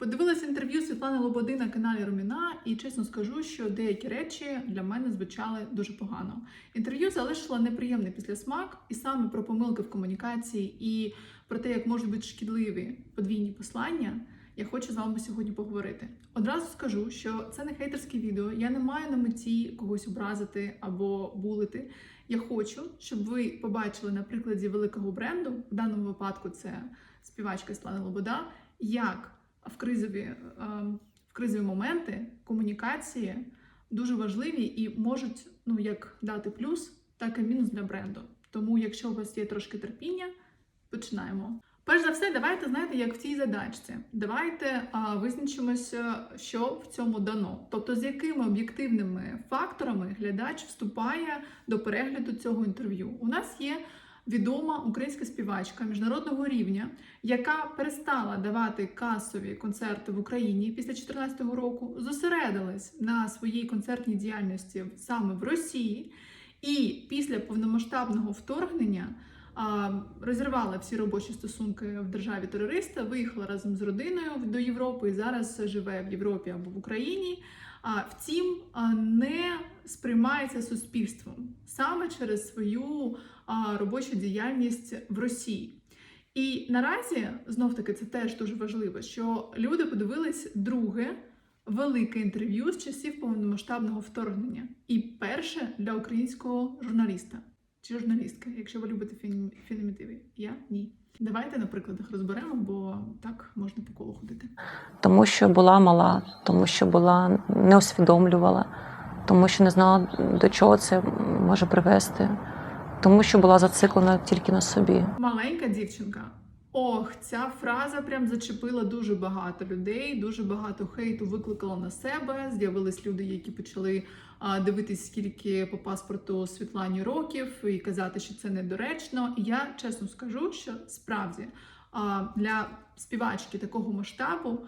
Подивилася інтерв'ю Світлани Лободи на каналі Руміна, і чесно скажу, що деякі речі для мене звучали дуже погано. Інтерв'ю залишило неприємний післясмак, і саме про помилки в комунікації і про те, як можуть бути шкідливі подвійні послання. Я хочу з вами сьогодні поговорити. Одразу скажу, що це не хейтерське відео. Я не маю на меті когось образити або булити. Я хочу, щоб ви побачили на прикладі великого бренду, в даному випадку це співачка Світлана Лобода, як в кризові, е, в кризові моменти комунікації дуже важливі і можуть ну як дати плюс, так і мінус для бренду. Тому, якщо у вас є трошки терпіння, починаємо. Перш за все, давайте знаєте, як в цій задачці. Давайте а, визначимося, що в цьому дано. Тобто, з якими об'єктивними факторами глядач вступає до перегляду цього інтерв'ю. У нас є відома українська співачка міжнародного рівня, яка перестала давати касові концерти в Україні після 2014 року, зосередилась на своїй концертній діяльності саме в Росії, і після повномасштабного вторгнення розірвала всі робочі стосунки в державі терориста, виїхала разом з родиною до Європи і зараз живе в Європі або в Україні. А втім, не сприймається суспільством саме через свою робочу діяльність в Росії. І наразі знов таки це теж дуже важливо, що люди подивились друге велике інтерв'ю з часів повномасштабного вторгнення, і перше для українського журналіста чи журналістки, якщо ви любите фін-. Я ні. Давайте на прикладах розберемо, бо так можна по колу ходити. тому що була мала, тому що була не усвідомлювала, тому що не знала, до чого це може привести, тому що була зациклена тільки на собі. Маленька дівчинка. Ох, ця фраза прям зачепила дуже багато людей, дуже багато хейту викликала на себе. З'явились люди, які почали дивитись, скільки по паспорту Світлані років, і казати, що це недоречно. І я чесно скажу, що справді для співачки такого масштабу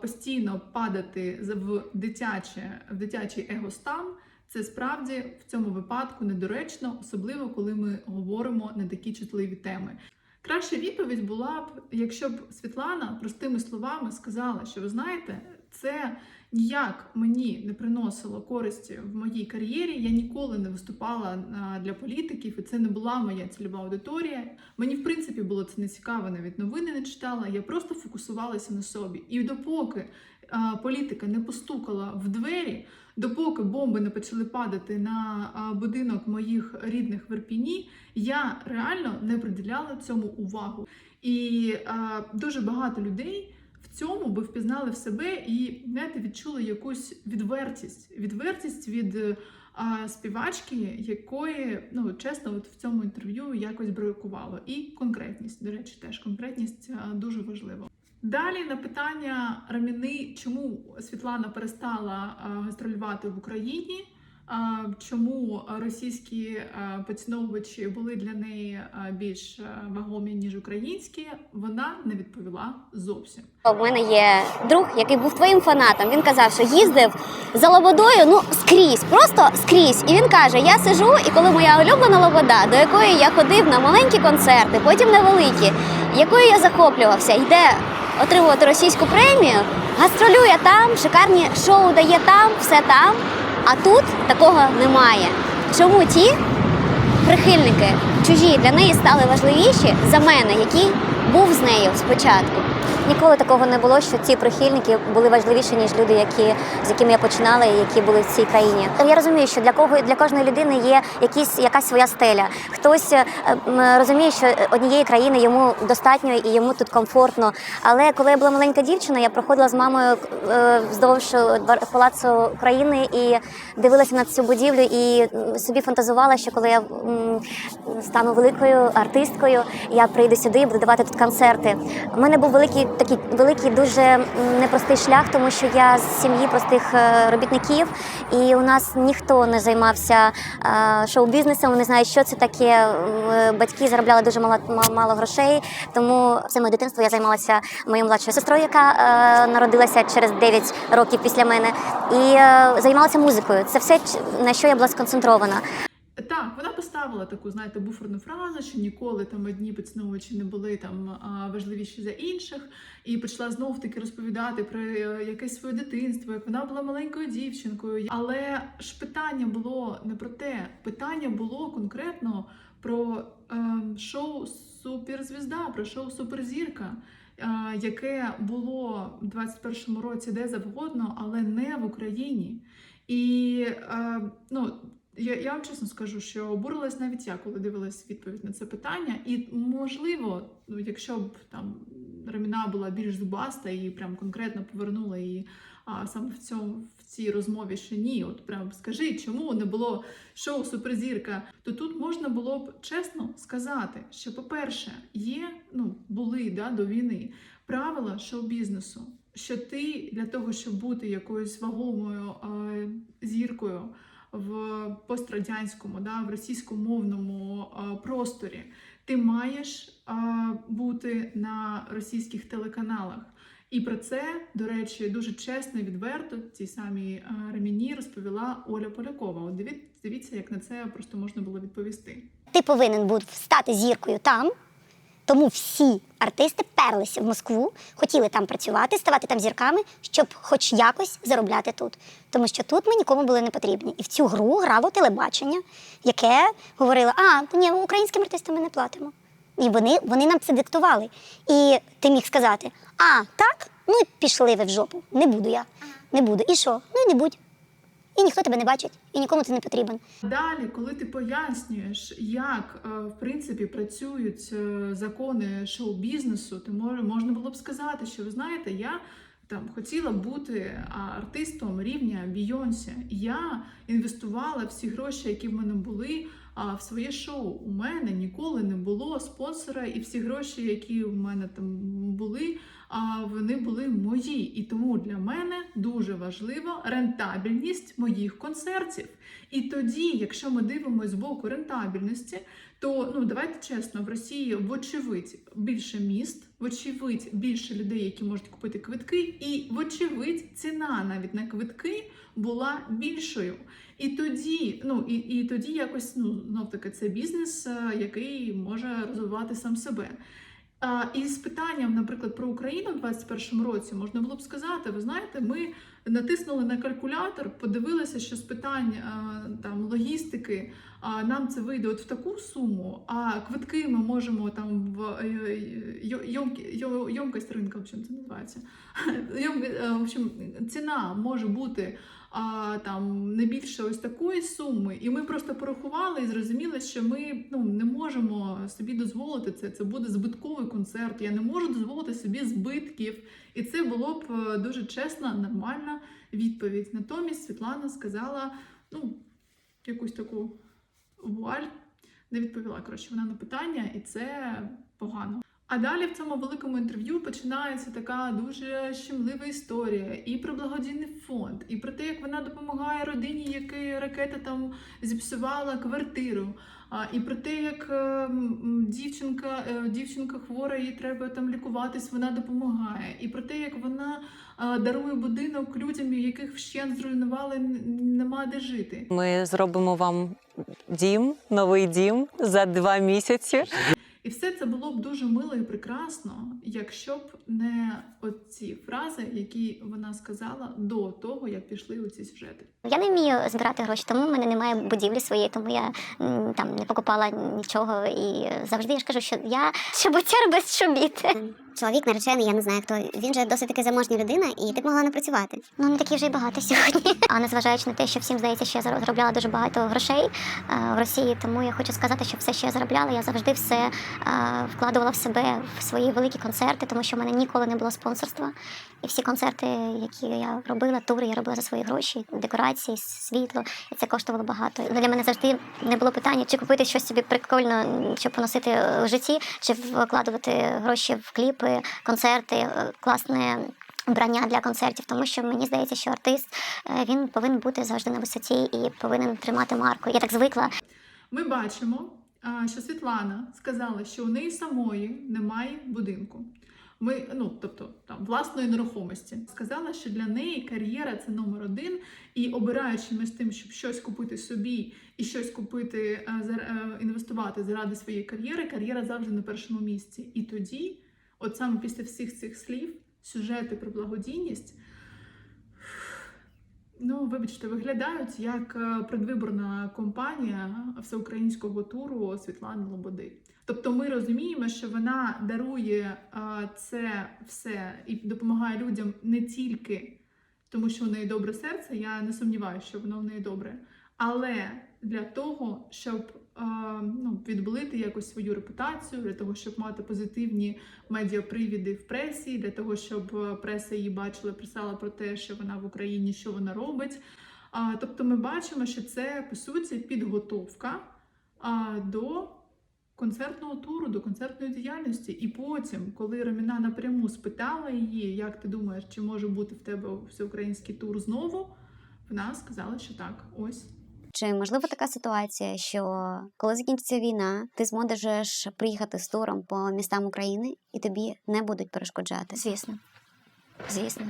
постійно падати в дитяче, в дитячий егостан. Це справді в цьому випадку недоречно, особливо коли ми говоримо на такі чутливі теми. Краща відповідь була б, якщо б Світлана простими словами сказала, що ви знаєте, це ніяк мені не приносило користі в моїй кар'єрі. Я ніколи не виступала для політиків, і це не була моя цільова аудиторія. Мені, в принципі, було це не цікаво, навіть новини не читала. Я просто фокусувалася на собі. І допоки політика не постукала в двері, допоки бомби не почали падати на будинок моїх рідних в Ірпіні, я реально не приділяла цьому увагу. І а, дуже багато людей в цьому би впізнали в себе і знаєте, відчули якусь відвертість, відвертість від а, співачки, якої ну чесно, от в цьому інтерв'ю якось бракувало. І конкретність, до речі, теж конкретність дуже важлива. Далі на питання Раміни, чому Світлана перестала гастролювати в Україні, чому російські а, поціновувачі були для неї більш вагомі, ніж українські, вона не відповіла зовсім. У мене є друг, який був твоїм фанатом. Він казав, що їздив за лободою ну скрізь, просто скрізь. І він каже: Я сижу, і коли моя улюблена лобода, до якої я ходив на маленькі концерти, потім на великі, якою я захоплювався, йде отримувати російську премію, гастролює там, шикарні шоу дає там, все там. А тут такого немає. Чому ті прихильники чужі для неї стали важливіші за мене, який був з нею спочатку? Ніколи такого не було, що ці прихильники були важливіші, ніж люди, які, з якими я починала і які були в цій країні. Я розумію, що для кого для кожної людини є якісь, якась своя стеля. Хтось е, розуміє, що однієї країни йому достатньо і йому тут комфортно. Але коли я була маленька дівчина, я проходила з мамою е, вздовж палацу України і дивилася на цю будівлю і собі фантазувала, що коли я стану великою артисткою, я прийду сюди і буду давати тут концерти. У мене був великий такий великий, дуже непростий шлях, тому що я з сім'ї простих е, робітників, і у нас ніхто не займався е, шоу-бізнесом. Не знаю, що це таке. Батьки заробляли дуже мало, мало грошей. Тому все моє дитинство я займалася моєю младшою сестрою, яка е, народилася через 9 років після мене, і е, займалася музикою. Це все, на що я була сконцентрована. Так, вона поставила таку, знаєте, буферну фразу, що ніколи там одні поціновувачі не були там важливіші за інших, і почала знов таки розповідати про е, якесь своє дитинство, як вона була маленькою дівчинкою. Але ж питання було не про те, питання було конкретно про е, шоу Суперзвізда, про шоу Суперзірка. е, Яке було в 21-му році де завгодно, але не в Україні. І е, ну, я, я вам чесно скажу, що обурилась навіть я, коли дивилась відповідь на це питання. І можливо, ну, якщо б там Раміна була більш зубаста і прям конкретно повернула її а, саме в цьому в цій розмові, що ні, от прям скажи, чому не було шоу Суперзірка, то тут можна було б чесно сказати, що, по-перше, є, ну були да, до війни правила шоу-бізнесу. Що ти для того, щоб бути якоюсь вагомою е, зіркою в пострадянському, да, в російськомовному е, просторі, ти маєш е, бути на російських телеканалах. І про це, до речі, дуже чесно і відверто цій самій е, Реміні розповіла Оля Полякова. От дивіться, дивіться, як на це просто можна було відповісти. Ти повинен був стати зіркою там. Тому всі артисти перлися в Москву, хотіли там працювати, ставати там зірками, щоб хоч якось заробляти тут. Тому що тут ми нікому були не потрібні. І в цю гру грало телебачення, яке говорило: а, ні, українським артистам ми не платимо. І вони, вони нам це диктували. І ти міг сказати: а, так, ну і пішли ви в жопу. Не буду я. Не буду. І що? Ну і не будь. І ніхто тебе не бачить, і нікому ти не потрібен. Далі, коли ти пояснюєш, як е, в принципі працюють е, закони шоу-бізнесу, то можна було б сказати, що ви знаєте, я там хотіла бути артистом рівня Бійонсі. Я інвестувала всі гроші, які в мене були. А в своє шоу у мене ніколи не було спонсора, і всі гроші, які у мене там були, а вони були мої. І тому для мене дуже важлива рентабельність моїх концертів. І тоді, якщо ми дивимося з боку рентабельності, то ну давайте чесно, в Росії вочевидь більше міст, вочевидь більше людей, які можуть купити квитки, і вочевидь ціна навіть на квитки була більшою. І тоді, ну і, і тоді якось ну знов таки це бізнес, е, який може розвивати сам себе. І з питанням, наприклад, про Україну в 21-му році можна було б сказати: ви знаєте, ми натиснули на калькулятор, подивилися, що з питань там логістики нам це вийде от в таку суму, а квитки ми можемо там в е, йо- йомкі- йо- йомкость ринка, в общем, це називається. Е, В общем, ціна може бути а, там не більше ось такої суми, і ми просто порахували і зрозуміли, що ми ну не можемо собі дозволити це. Це буде збитковий концерт. Я не можу дозволити собі збитків. І це було б е, дуже чесна, нормальна відповідь. Натомість Світлана сказала ну якусь таку вуаль, не відповіла коротше вона на питання, і це погано. А далі в цьому великому інтерв'ю починається така дуже щемлива історія і про благодійний фонд, і про те, як вона допомагає родині, якій ракета там зіпсувала квартиру. А, і про те, як е, дівчинка, е, дівчинка хвора, їй треба там лікуватись, вона допомагає. І про те, як вона е, дарує будинок людям, яких вщент зруйнували, нема де жити. Ми зробимо вам дім, новий дім за два місяці. І все це було б дуже мило і прекрасно, якщо б не оці фрази, які вона сказала до того, як пішли у ці сюжети. Я не вмію збирати гроші, тому в мене немає будівлі своєї, тому я там не покупала нічого. І завжди я ж кажу, що я чоботяр без чобіт. Чоловік наречений, я не знаю хто. Він же досить таки заможня людина, і ти б могла не працювати. Ну не такі вже й багато сьогодні. А незважаючи на те, що всім здається, що я зар- заробляла дуже багато грошей е, в Росії, тому я хочу сказати, що все, що я заробляла, я завжди все е, вкладувала в себе в свої великі концерти, тому що в мене ніколи не було спонсорства. І всі концерти, які я робила, тури я робила за свої гроші, декорації, світло, і це коштувало багато. Ну, Для мене завжди не було питання, чи купити щось собі прикольно, щоб поносити в житті, чи вкладувати гроші в кліпи, концерти, е, класне. Вбрання для концертів, тому що мені здається, що артист е, він повинен бути завжди на висоті і повинен тримати марку. Я так звикла. Ми бачимо, що Світлана сказала, що у неї самої немає будинку. Ми, ну тобто там власної нерухомості, сказала, що для неї кар'єра це номер один, і обираючи між тим, щоб щось купити собі і щось купити, е, інвестувати заради своєї кар'єри, кар'єра завжди на першому місці. І тоді, от саме після всіх цих слів, сюжети про благодійність. Ну, вибачте, виглядають як е, предвиборна кампанія всеукраїнського туру Світлани Лободи. Тобто ми розуміємо, що вона дарує е, це все і допомагає людям не тільки тому, що в неї добре серце, я не сумніваюся, що воно в неї добре, але для того, щоб ну, відбелити якось свою репутацію, для того, щоб мати позитивні медіапривіди в пресі, для того, щоб е, преса її бачила, писала про те, що вона в Україні, що вона робить. Тобто ми бачимо, що це по суті підготовка до концертного туру, до концертної діяльності. І потім, коли Роміна напряму спитала її, як ти думаєш, чи може бути в тебе всеукраїнський тур знову, вона сказала, що так, ось. Чи можлива така ситуація, що коли закінчиться війна, ти зможеш приїхати з туром по містам України і тобі не будуть перешкоджати? Звісно, звісно.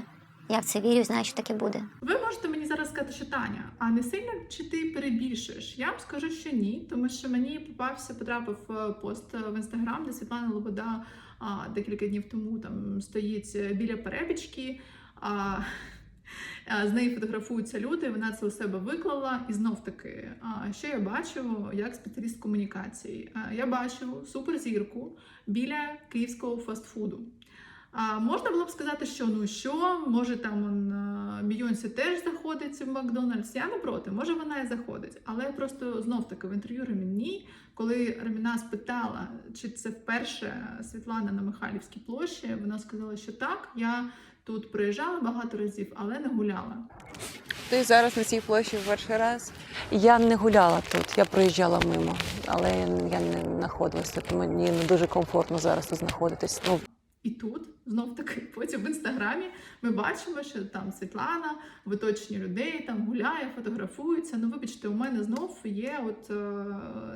Я в це вірю, і знаю, що таке буде. Ви можете мені зараз сказати, що Таня, а не сильно чи ти перебільшуєш? Я вам скажу, що ні, тому що мені попався, потрапив е, пост в інстаграм, де Світлана Лобода а, декілька днів тому там стоїть е, біля перебічки. А, з нею фотографуються люди, вона це у себе виклала. І знов таки, що я бачу як спеціаліст комунікації? Я бачу суперзірку біля київського фастфуду. А можна було б сказати, що ну що, може там е, Бійонсі теж заходить в Макдональдс. Я не проти, може вона і заходить. Але просто знов таки в інтерв'ю Реміні, коли Реміна спитала, чи це вперше Світлана на Михайлівській площі, вона сказала, що так, я тут приїжджала багато разів, але не гуляла. Ти зараз на цій площі в перший раз. Я не гуляла тут, я проїжджала мимо, але я не знаходилася, тут. Мені не дуже комфортно зараз тут знаходитись. Ну, І тут знов таки потім в інстаграмі ми бачимо, що там Світлана в оточенні людей там гуляє, фотографується. Ну, вибачте, у мене знов є, от е,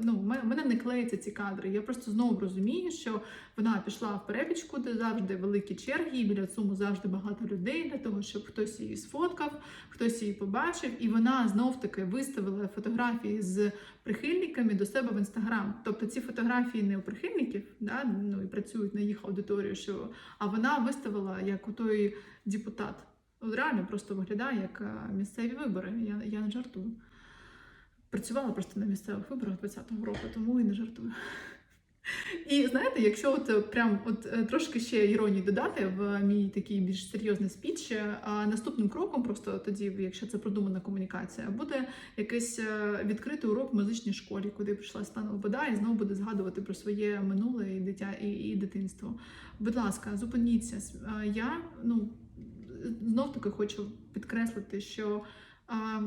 ну, в мене- не клеїться ці кадри. Я просто знову розумію, що вона пішла в перепічку, де завжди великі черги, і біля цуму завжди багато людей для того, щоб хтось її сфоткав, хтось її побачив, і вона знов таки виставила фотографії з прихильниками до себе в інстаграм. Тобто ці фотографії не у прихильників, да, ну і працюють на їх аудиторію, що а вона виставила як у той депутат. От реально просто виглядає як е, місцеві вибори. Я, я не жартую. Працювала просто на місцевих виборах 20-го року, тому і не жартую. І знаєте, якщо от е, прям от е, трошки ще іронії додати в мій такий більш серйозний спіч, е, наступним кроком, просто тоді, якщо це продумана комунікація, буде якийсь відкритий урок в музичній школі, куди прийшла Стана Лобода і знову буде згадувати про своє минуле і дитя і, і дитинство. Будь ласка, зупиніться. Я ну знов таки хочу підкреслити, що а,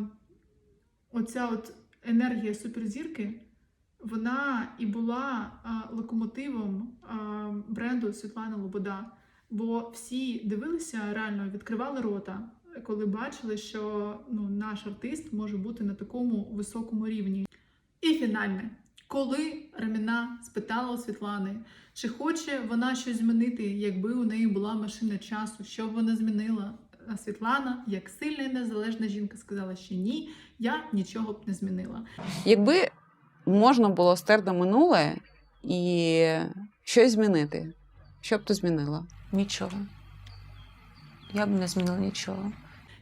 оця от енергія суперзірки. Вона і була а, локомотивом а, бренду Світлана Лобода. Бо всі дивилися реально, відкривали рота, коли бачили, що ну, наш артист може бути на такому високому рівні. І фінальне, коли Раміна спитала у Світлани, чи хоче вона щось змінити, якби у неї була машина часу, що б вона змінила? А Світлана, як сильна і незалежна жінка, сказала, що ні, я нічого б не змінила. Якби можна було стерти минуле і щось змінити, що б ти змінила? нічого. Я б не змінила нічого.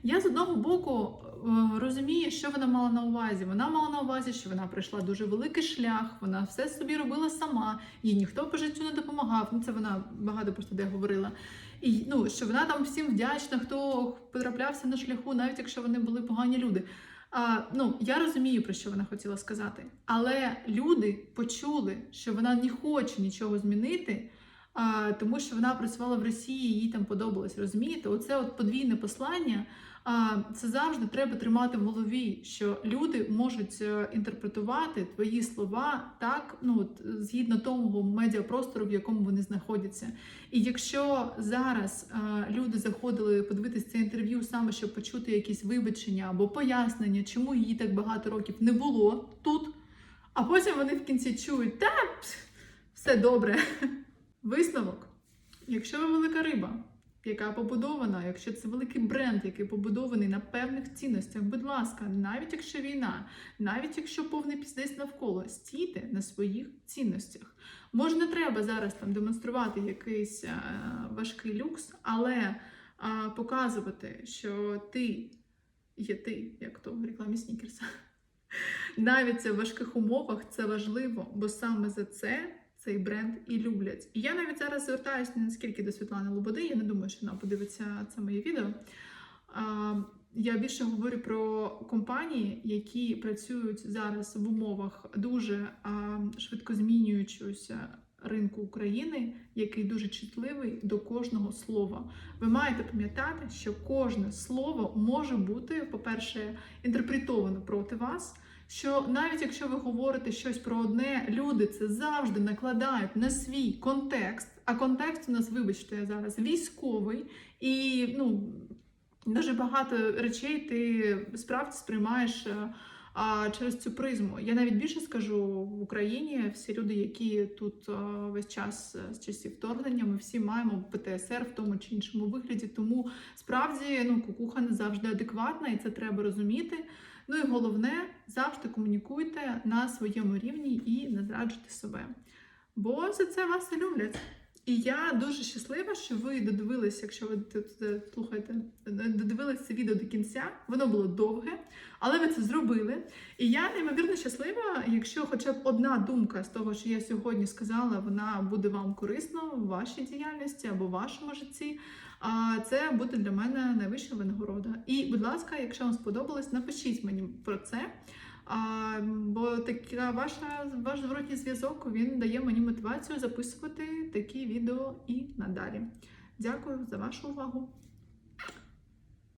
Я з одного боку е, розумію, що вона мала на увазі. Вона мала на увазі, що вона пройшла дуже великий шлях, вона все собі робила сама, їй ніхто по життю не допомагав. Ну це вона багато просто де говорила. І ну що вона там всім вдячна, хто потраплявся на шляху, навіть якщо вони були погані люди. А, ну, я розумію, про що вона хотіла сказати, але люди почули, що вона не хоче нічого змінити, а, тому що вона працювала в Росії, їй там подобалось. Розумієте? Оце от подвійне послання. А, це завжди треба тримати в голові, що люди можуть е, інтерпретувати твої слова так, ну от, згідно того медіапростору, в якому вони знаходяться. І якщо зараз е, люди заходили подивитися це інтерв'ю саме, щоб почути якісь вибачення або пояснення, чому її так багато років не було тут, а потім вони в кінці чують, та все добре. Висновок. Якщо ви велика риба, яка побудована, якщо це великий бренд, який побудований на певних цінностях, будь ласка, навіть якщо війна, навіть якщо повний піздець навколо, стійте на своїх цінностях. Може, не треба зараз там демонструвати якийсь е, важкий люкс, але е, показувати, що ти є ти, як то в рекламі Снікерса. Навіть в важких умовах це важливо, бо саме за це цей бренд і люблять. І я навіть зараз звертаюся не наскільки до Світлани Лободи, я не думаю, що вона подивиться це моє відео. А, я більше говорю про компанії, які працюють зараз в умовах дуже а, швидко змінюючогося ринку України, який дуже чутливий до кожного слова. Ви маєте пам'ятати, що кожне слово може бути, по-перше, інтерпретовано проти вас. Що навіть якщо ви говорите щось про одне, люди це завжди накладають на свій контекст. А контекст у нас, вибачте, зараз військовий, і ну дуже багато речей ти справді сприймаєш е, а, через цю призму. Я навіть більше скажу в Україні, всі люди, які тут е, весь час е, з часів вторгнення, ми всі маємо ПТСР в тому чи іншому вигляді. Тому справді ну кукуха не завжди адекватна, і це треба розуміти. Ну і головне, завжди комунікуйте на своєму рівні і не зраджуйте себе. Бо за це вас і люблять. І я дуже щаслива, що ви додивилися, якщо ви е, слухаєте, е, додивилися це відео до кінця. Воно було довге, але ви це зробили. І я неймовірно щаслива, якщо хоча б одна думка з того, що я сьогодні сказала, вона буде вам корисна в вашій діяльності або в вашому житті. А це буде для мене найвища винагорода. І, будь ласка, якщо вам сподобалось, напишіть мені про це. А, бо така ваша ваш зворотній зв'язок він дає мені мотивацію записувати такі відео і надалі. Дякую за вашу увагу.